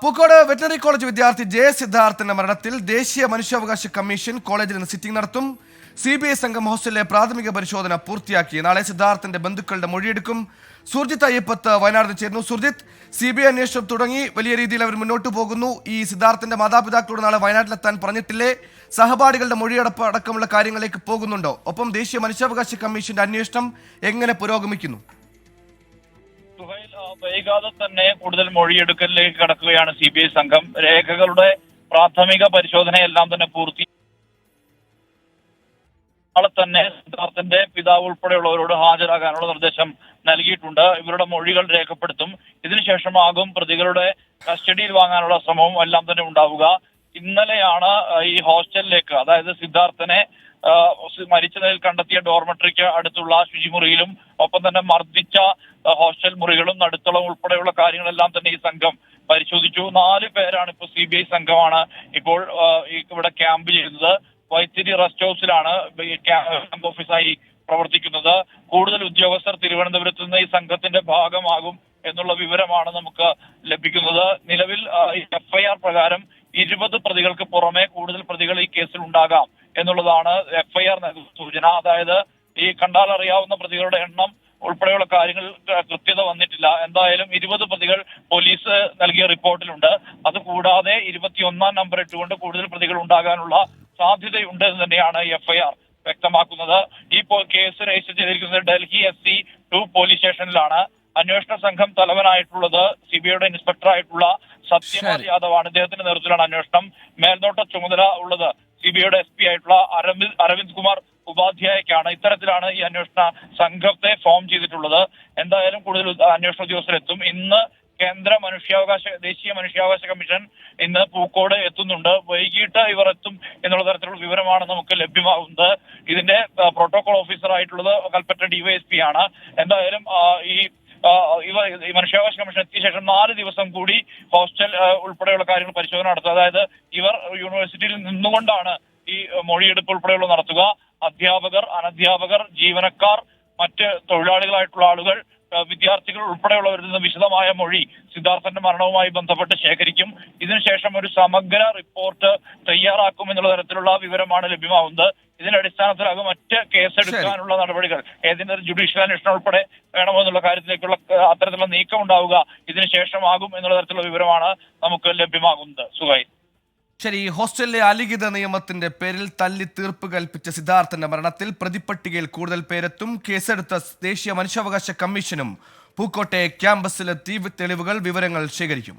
Pookode veterinary college വിദ്യാർത്ഥി J സിദ്ധാർത്ഥിന്റെ മരണത്തിൽ ദേശീയ മനുഷ്യാവകാശ കമ്മീഷൻ കോളേജിൽ നിന്ന് സിറ്റിംഗ് നടത്തും. സി ബി ഐ സംഘം ഹോസ്റ്റലിലെ പ്രാഥമിക പരിശോധന പൂർത്തിയാക്കി. നാളെ സിദ്ധാർത്ഥന്റെ ബന്ധുക്കളുടെ മൊഴിയെടുക്കും. സുർജിത്ത് അയ്യപ്പത്ത് വയനാട് നിന്ന് ചേരുന്നു. സുർജിത്ത് സി ബി ഐ അന്വേഷണം തുടങ്ങി. വലിയ രീതിയിൽ അവർ മുന്നോട്ട് പോകുന്നു. ഈ സിദ്ധാർത്ഥന്റെ മാതാപിതാക്കളോട് നാളെ വയനാട്ടിലെത്താൻ പറഞ്ഞിട്ടില്ലേ? സഹപാഠികളുടെ മൊഴിയടപ്പ് അടക്കമുള്ള കാര്യങ്ങളിലേക്ക് പോകുന്നുണ്ടോ? ഒപ്പം ദേശീയ മനുഷ്യാവകാശ കമ്മീഷന്റെ അന്വേഷണം എങ്ങനെ പുരോഗമിക്കുന്നു? വൈകാതെ തന്നെ കൂടുതൽ മൊഴിയെടുക്കലിലേക്ക് കടക്കുകയാണ് സി ബി ഐ സംഘം. രേഖകളുടെ പ്രാഥമിക പരിശോധനയെല്ലാം തന്നെ പൂർത്തി നാളെ തന്നെ സിദ്ധാർത്ഥന്റെ പിതാവ് ഉൾപ്പെടെയുള്ളവരോട് ഹാജരാകാനുള്ള നിർദ്ദേശം നൽകിയിട്ടുണ്ട്. ഇവരുടെ മൊഴികൾ രേഖപ്പെടുത്തും. ഇതിനുശേഷമാകും പ്രതികളുടെ കസ്റ്റഡിയിൽ വാങ്ങാനുള്ള ശ്രമവും എല്ലാം തന്നെ ഉണ്ടാവുക. ഇന്നലെയാണ് ഈ ഹോസ്റ്റലിലേക്ക് അതായത് സിദ്ധാർത്ഥനെ മരിച്ച നിലയിൽ കണ്ടെത്തിയ ഡോർമെട്രിക്ക് അടുത്തുള്ള ശുചിമുറിയിലും ഒപ്പം തന്നെ മർദ്ദിച്ച ഹോസ്റ്റൽ മുറികളും നടുത്തളം ഉൾപ്പെടെയുള്ള കാര്യങ്ങളെല്ലാം തന്നെ ഈ സംഘം പരിശോധിച്ചു. നാല് പേരാണ് ഇപ്പോൾ സി ബി ഐ സംഘമാണ് ഇപ്പോൾ ഇവിടെ ക്യാമ്പ് ചെയ്യുന്നത്. വൈത്തിരി റെസ്റ്റ് ഹൗസിലാണ് ക്യാമ്പ് ഓഫീസായി പ്രവർത്തിക്കുന്നത്. കൂടുതൽ ഉദ്യോഗസ്ഥർ തിരുവനന്തപുരത്ത് നിന്ന് ഈ സംഘത്തിന്റെ ഭാഗമാകും എന്നുള്ള വിവരമാണ് നമുക്ക് ലഭിക്കുന്നത്. നിലവിൽ എഫ്ഐആർ പ്രകാരം ഇരുപത് പ്രതികൾക്ക് പുറമെ കൂടുതൽ പ്രതികൾ ഈ കേസിൽ ഉണ്ടാകാം എന്നുള്ളതാണ് എഫ്ഐആർ സൂചന. അതായത് ഈ കണ്ടാൽ അറിയാവുന്ന പ്രതികളുടെ എണ്ണം ഉൾപ്പെടെയുള്ള കാര്യങ്ങൾ കൃത്യത വന്നിട്ടില്ല. എന്തായാലും ഇരുപത് പ്രതികൾ പോലീസ് നൽകിയ റിപ്പോർട്ടിലുണ്ട്. അത് കൂടാതെ ഇരുപത്തിയൊന്നാം നമ്പർ ഇട്ടുകൊണ്ട് കൂടുതൽ പ്രതികൾ ഉണ്ടാകാനുള്ള സാധ്യതയുണ്ട് എന്ന് തന്നെയാണ് എഫ്ഐആർ വ്യക്തമാക്കുന്നത്. ഈ കേസ് രജിസ്റ്റർ ചെയ്തിരിക്കുന്നത് Delhi S C two police സ്റ്റേഷനിലാണ്. അന്വേഷണ സംഘം തലവനായിട്ടുള്ളത് സി ബി ഐയുടെ ഇൻസ്പെക്ടർ ആയിട്ടുള്ള സത്യപാൽ യാദവ് യാദവാണ് ഇദ്ദേഹത്തിന്റെ നേതൃത്വത്തിലാണ് അന്വേഷണം. മേൽനോട്ട ചുമതല ഉള്ളത് സി ബി ഐയുടെ എസ് പി ആയിട്ടുള്ള അരവിന്ദ് അരവിന്ദ് കുമാർ ഉപാധ്യായക്കാണ്. ഇത്തരത്തിലാണ് ഈ അന്വേഷണ സംഘത്തെ ഫോം ചെയ്തിട്ടുള്ളത്. എന്തായാലും കൂടുതൽ അന്വേഷണ ഉദ്യോഗസ്ഥരെത്തും. ഇന്ന് കേന്ദ്ര മനുഷ്യാവകാശ ദേശീയ മനുഷ്യാവകാശ കമ്മീഷൻ ഇന്ന് പൂക്കോട് എത്തുന്നുണ്ട്. വൈകിട്ട് ഇവർ എത്തും എന്നുള്ള തരത്തിലുള്ള വിവരമാണ് നമുക്ക് ലഭ്യമാകുന്നത്. ഇതിന്റെ പ്രോട്ടോകോൾ ഓഫീസർ ആയിട്ടുള്ളത് കൽപ്പറ്റ ഡിവൈഎസ്പി ആണ്. എന്തായാലും ഈ ഇവ മനുഷ്യാവകാശ കമ്മീഷൻ എത്തിയ ശേഷം നാല് ദിവസം കൂടി ഹോസ്റ്റൽ ഉൾപ്പെടെയുള്ള കാര്യങ്ങൾ പരിശോധന നടത്തുക. അതായത് ഇവർ യൂണിവേഴ്സിറ്റിയിൽ നിന്നുകൊണ്ടാണ് ഈ മൊഴിയെടുപ്പ് ഉൾപ്പെടെയുള്ള നടത്തുക. അധ്യാപകർ അനധ്യാപകർ ജീവനക്കാർ മറ്റ് തൊഴിലാളികളായിട്ടുള്ള ആളുകൾ വിദ്യാർത്ഥികൾ ഉൾപ്പെടെയുള്ളവരിൽ നിന്ന് വിശദമായ മൊഴി സിദ്ധാർത്ഥന്റെ മരണവുമായി ബന്ധപ്പെട്ട് ശേഖരിക്കും. ഇതിനുശേഷം ഒരു സമഗ്ര റിപ്പോർട്ട് തയ്യാറാക്കും എന്നുള്ള തരത്തിലുള്ള വിവരമാണ് ലഭ്യമാവുന്നത് ഇതിന്റെ അടിസ്ഥാനത്തിലാകും മറ്റ് കേസെടുക്കാനുള്ള നടപടികൾ. ഏതെങ്കിലും ജുഡീഷ്യൽ അന്വേഷണം ഉൾപ്പെടെ വേണമോ എന്നുള്ള കാര്യത്തിലേക്കുള്ള അത്തരത്തിലുള്ള നീക്കം ഉണ്ടാവുക ഇതിനുശേഷമാകും എന്നുള്ള തരത്തിലുള്ള വിവരമാണ് നമുക്ക് ലഭ്യമാകുന്നത്. സുഖായി. ശരി ഹോസ്റ്റലിലെ അലിഖിത നിയമത്തിന്റെ പേരിൽ തല്ലി തീർപ്പ് കൽപ്പിച്ച സിദ്ധാർത്ഥന്റെ മരണത്തിൽ പ്രതിപ്പട്ടികയിൽ കൂടുതൽ പേരെത്തും. കേസെടുത്ത ദേശീയ മനുഷ്യാവകാശ കമ്മീഷനും പൂക്കോട്ടെ ക്യാമ്പസിലെത്തി തെളിവുകൾ വിവരങ്ങൾ ശേഖരിക്കും.